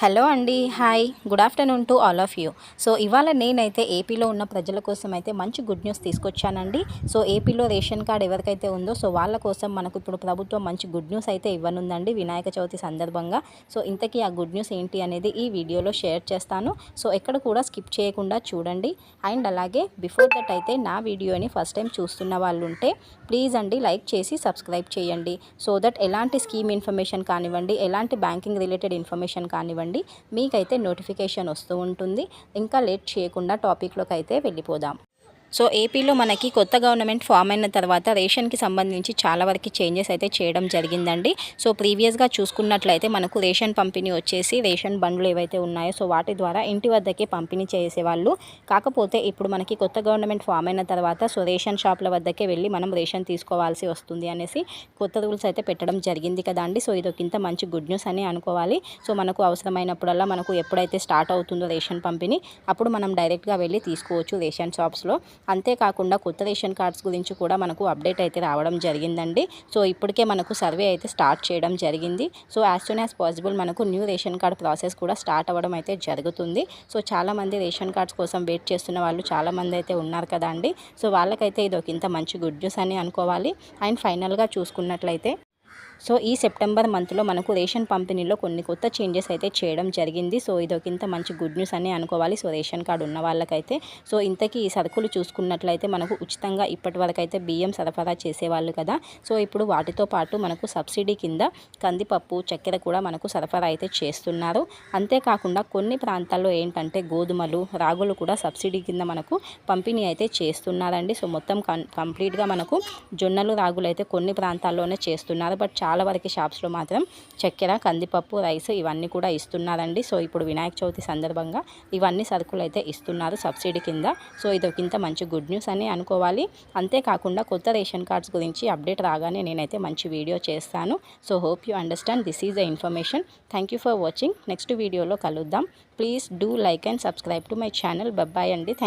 Hello అండి hi. Good afternoon to all of you. So ఇవాళ నేనైతే ఏపీలో ఉన్న ప్రజల కోసం అయితే మంచి గుడ్ న్యూస్ తీసుకొచ్చానండి. సో ఏపీలో రేషన్ కార్డ్ ఎవరికైతే ఉందో సో వాళ్ళ కోసం మనకు ఇప్పుడు ప్రభుత్వం మంచి గుడ్ న్యూస్ అయితే ఇవ్వనుందండి వినాయక చవితి సందర్భంగా. సో ఇంతకీ ఆ గుడ్ న్యూస్ ఏంటి అనేది ఈ వీడియోలో షేర్ చేస్తాను. సో ఎక్కడ కూడా స్కిప్ చేయకుండా చూడండి. అండ్ అలాగే బిఫోర్ దట్ అయితే నా వీడియోని ఫస్ట్ టైం చూస్తున్న వాళ్ళు ఉంటే ప్లీజ్ అండి లైక్ చేసి సబ్స్క్రైబ్ చేయండి. సో దట్ ఎలాంటి స్కీమ్ ఇన్ఫర్మేషన్ కానివ్వండి ఎలాంటి బ్యాంకింగ్ రిలేటెడ్ ఇన్ఫర్మేషన్ కానివ్వండి మీకైతే నోటిఫికేషన్ వస్తూ ఉంటుంది. ఇంకా లేట్ చేయకుండా టాపిక్లోకి అయితే వెళ్ళిపోదాం. సో ఏపీలో మనకి కొత్త గవర్నమెంట్ ఫామ్ అయిన తర్వాత రేషన్కి సంబంధించి చాలా వరకు చేంజెస్ అయితే చేయడం జరిగిందండి. సో ప్రీవియస్గా చూసుకున్నట్లయితే మనకు రేషన్ పంపిణీ వచ్చేసి రేషన్ బండ్లు ఏవైతే ఉన్నాయో సో వాటి ద్వారా ఇంటి వద్దకే పంపిణీ చేసేవాళ్ళు. కాకపోతే ఇప్పుడు మనకి కొత్త గవర్నమెంట్ ఫామ్ అయిన తర్వాత సో రేషన్ షాప్ల వద్దకే వెళ్ళి మనం రేషన్ తీసుకోవాల్సి వస్తుంది అనేసి కొత్త రూల్స్ అయితే పెట్టడం జరిగింది కదండి సో ఇది ఇంత మంచి గుడ్ న్యూస్ అని అనుకోవాలి. సో మనకు అవసరమైనప్పుడల్లా మనకు ఎప్పుడైతే స్టార్ట్ అవుతుందో రేషన్ పంపిణీ అప్పుడు మనం డైరెక్ట్గా వెళ్ళి తీసుకోవచ్చు రేషన్ షాప్స్లో. అంతేకాకుండా కొత్త రేషన్ కార్డ్స్ గురించి కూడా మనకు అప్డేట్ అయితే రావడం జరిగిందండి. సో ఇప్పటికే మనకు సర్వే అయితే స్టార్ట్ చేయడం జరిగింది. So as soon as possible మనకు న్యూ రేషన్ కార్డ్ ప్రాసెస్ కూడా స్టార్ట్ అవ్వడం అయితే జరుగుతుంది. సో చాలామంది రేషన్ కార్డ్స్ కోసం వెయిట్ చేస్తున్న వాళ్ళు చాలామంది అయితే ఉన్నారు కదా అండి. సో వాళ్ళకైతే ఇది ఒక ఇంత మంచి గుడ్ న్యూస్ అని అనుకోవాలి. అండ్ ఫైనల్గా చూసుకున్నట్లయితే సో ఈ సెప్టెంబర్ మంత్లో మనకు రేషన్ పంపిణీలో కొన్ని కొత్త చేంజెస్ అయితే చేయడం జరిగింది. సో ఇదొక ఇంత మంచి గుడ్ న్యూస్ అని అనుకోవాలి. సో రేషన్ కార్డు ఉన్న వాళ్ళకైతే సో ఇంతకీ ఈ సరుకులు చూసుకున్నట్లయితే మనకు ఉచితంగా ఇప్పటి వరకు అయితే బియ్యం సరఫరా చేసేవాళ్ళు కదా. సో ఇప్పుడు వాటితో పాటు మనకు సబ్సిడీ కింద కందిపప్పు చక్కెర కూడా మనకు సరఫరా అయితే చేస్తున్నారు. అంతేకాకుండా కొన్ని ప్రాంతాల్లో ఏంటంటే గోధుమలు రాగులు కూడా సబ్సిడీ కింద మనకు పంపిణీ అయితే చేస్తున్నారండి. సో మొత్తం కంప్లీట్గా మనకు జొన్నలు రాగులు అయితే కొన్ని ప్రాంతాల్లోనే చేస్తున్నారు. బట్ చాలా వరకు షాప్స్లో మాత్రం చక్కెర కందిపప్పు రైస్ ఇవన్నీ కూడా ఇస్తున్నారండి. సో ఇప్పుడు వినాయక చవితి సందర్భంగా ఇవన్నీ సరుకులు అయితే ఇస్తున్నారు సబ్సిడీ కింద. సో ఇది ఇంత మంచి గుడ్ న్యూస్ అని అనుకోవాలి. అంతేకాకుండా కొత్త రేషన్ కార్డ్స్ గురించి అప్డేట్ రాగానే నేనైతే మంచి వీడియో చేస్తాను. So hope you understand this is the information thank you for watching next వీడియోలో కలుద్దాం. Please do like and subscribe to my channel bye bye అండి. థ్యాంక్